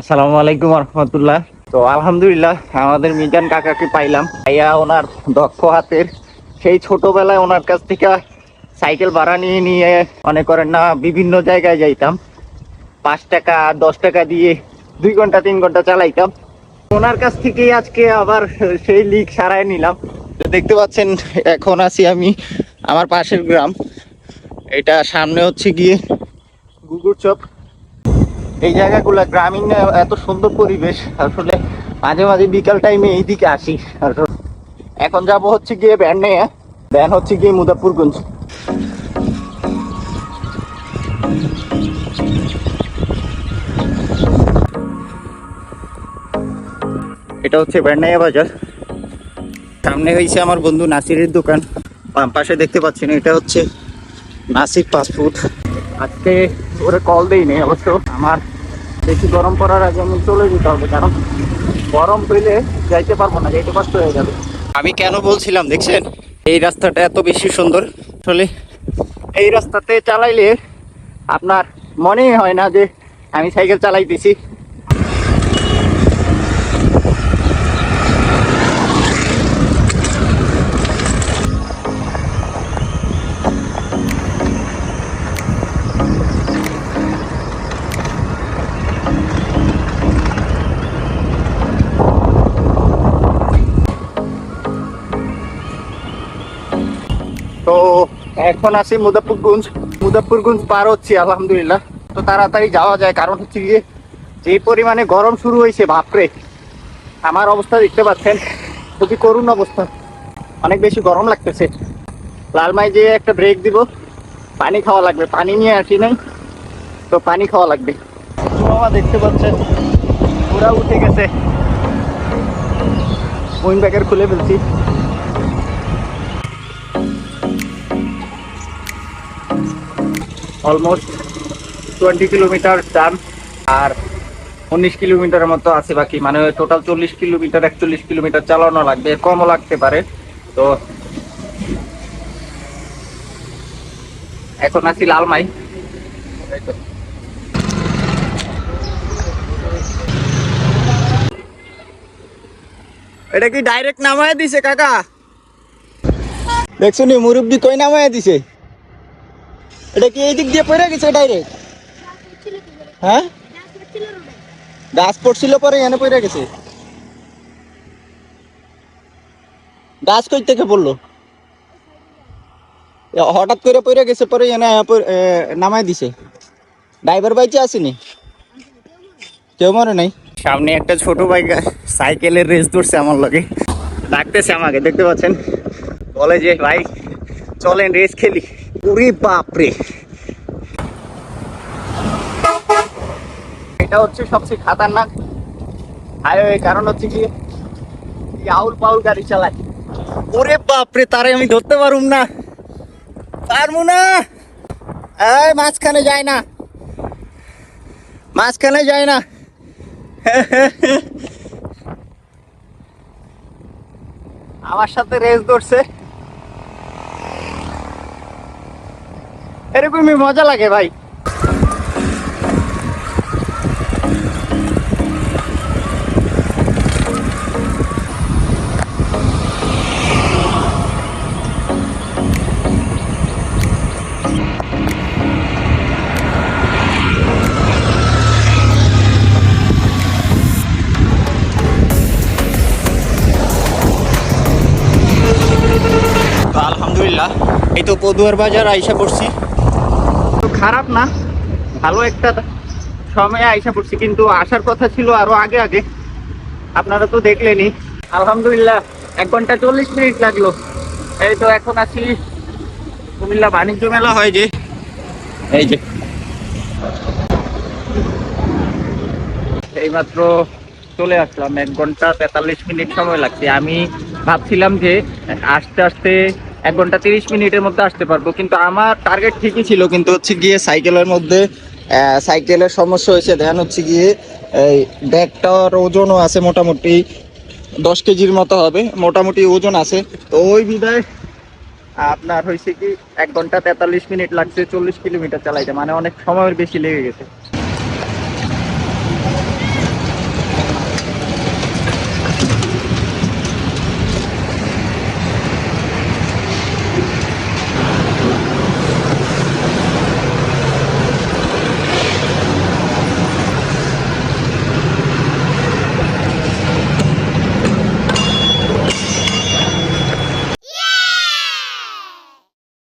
আসসালামু আলাইকুম রহমতুল্লাহ। তো আলহামদুলিল্লাহ, আমাদের মিজান কাকাকে পাইলাম। ভাইয়া ওনার দক্ষ হাতের সেই ছোটবেলায় ওনার কাছ থেকে সাইকেল ভাড়া নিয়ে নিয়ে মনে করেন না, বিভিন্ন জায়গায় যাইতাম। পাঁচ টাকা, দশ টাকা দিয়ে দুই ঘণ্টা, তিন ঘণ্টা চালাইতাম। ওনার কাছ থেকেই আজকে আবার সেই লিগ সারায় নিলাম। দেখতে পাচ্ছেন, এখন আছি আমি আমার পাশের গ্রাম। এটা সামনে হচ্ছে গিয়ে গুগুর চপ এই জায়গাগুলো গ্রামীণ এত সুন্দর পরিবেশ, আসলে মাঝে মাঝে বিকাল টাইমে এইদিকে আসি। এখন যাব হচ্ছে গিয়ে ভ্যান নিয়ে ভ্যান হচ্ছে গিয়ে মুজাফরগঞ্জ এটা হচ্ছে বেন্ডাইয়া বাজার। সামনে হয়েছে আমার বন্ধু নাসিরের দোকান। পাশে দেখতে পাচ্ছেন, এটা হচ্ছে নাসির ফাস্টফুড আজকে ওরে কল দেইনি অবশ্য। আমার বেশি গরম পড়ার আগে আমি চলে যেতে হবে, কারণ গরম পেলে যাইতে পারব না, যাইতে কষ্ট হয়ে যাবে। আমি কেন বলছিলাম, দেখছেন? এই রাস্তাটা এত বেশি সুন্দর। আসলে এই রাস্তাতে চালাইলে আপনার মনেই হয় না যে আমি সাইকেল চালাইতেছি। এখন আছি মুজাফরগঞ্জ মুজাফরগঞ্জ পার হচ্ছি, আলহামদুলিল্লাহ। তো তাড়াতাড়ি যাওয়া যায়, কারণ হচ্ছে গিয়ে যে পরিমাণে গরম শুরু হয়েছে, বাপরে। আমার অবস্থা দেখতে পাচ্ছেন, খুবই করুণ অবস্থা। অনেক বেশি গরম লাগতেছে। লালমাই যে একটা ব্রেক দিব। পানি খাওয়া লাগবে। পানি নিয়ে আসি নাই, তো পানি খাওয়া লাগবে। মামা দেখতে পাচ্ছেন, পুরা উঠে গেছে। উইন ব্যাগের খুলে ফেলছি। অলমোস্ট টোয়েন্টি কিলোমিটার ডান আর উনিশ কিলোমিটারের মতো আছে বাকি। মানে টোটাল চল্লিশ কিলোমিটার একচল্লিশ কিলোমিটার চালানো লাগবে এর কমও লাগতে পারে। তো এখন আছি লালমাই। এটা কি ডাইরেক্ট নামায় দিছে, কাকা? দেখছ নি, মুরব্বি কই নামায় দিছে? এটা কি এই দিক দিয়ে পড়ে গেছে ডাইরেক্ট হ্যাঁ? গাছ পড়ছিল পরে এনে পড়ে গেছে। গাছ কই থেকে পড়ল? হঠাৎ করে পড়ে গেছে, পরে এনে নামায় দিছে। ড্রাইভার বাইচে আসেনি? কেউ মরে নাই? সামনে একটা ছোট বাইক, সাইকেলের রেস ধরছে আমার লগে। ডাকতেছে আমাকে, দেখতে পাচ্ছেন? বলে যে, ভাই, চলেন রেস খেলি। উরে বাপরে। এটা হচ্ছে সবচেয়ে খাতারনাক হাইওয়ে কারণ হচ্ছে কি আউল পাউল গাড়ি চালায়। ওরে বাপরে তারে আমি ধরতে পারুম না। পারব না। এই মাঝখানে যায় না। মাঝখানে যায় না। আমার সাথে রেস ধরছে। এরকমই মজা লাগে ভাই। তো আলহামদুলিল্লাহ। এই তো পদুয়ার বাজার আইসা পড়ছি। খারাপ না, ভালো একটা সময়ে আইসা পড়ছি, কিন্তু আসার কথা ছিল আরও আগে আগে। আপনারা তো দেখলেনই। আলহামদুলিল্লাহ, এক ঘণ্টা চল্লিশ মিনিট লাগল। এই তো এখন আছি। কুমিল্লা বাণিজ্য মেলা হয় যে। এই যে। এইমাত্র চলে আসলাম, এক ঘণ্টা তেতাল্লিশ মিনিট সময় লাগছে। আমি ভাবছিলাম যে আস্তে আসতে এক ঘণ্টা তিরিশ মিনিটের মধ্যে আসতে পারব, কিন্তু আমার টার্গেট ঠিকই ছিল, কিন্তু হচ্ছে গিয়ে সাইকেলের মধ্যে সাইকেলের সমস্যা হয়েছে। ধ্যান হচ্ছে গিয়ে, এই ব্যাগটার ওজনও আছে মোটামুটি দশ কেজির মতো হবে, মোটামুটি ওজন আছে। তো ওই বিদায়, আপনার হয়েছে কি, এক ঘণ্টা তেতাল্লিশ মিনিট লাগছে, চল্লিশ কিলোমিটার চালাইতে মানে অনেক সময়ের বেশি লেগে গেছে।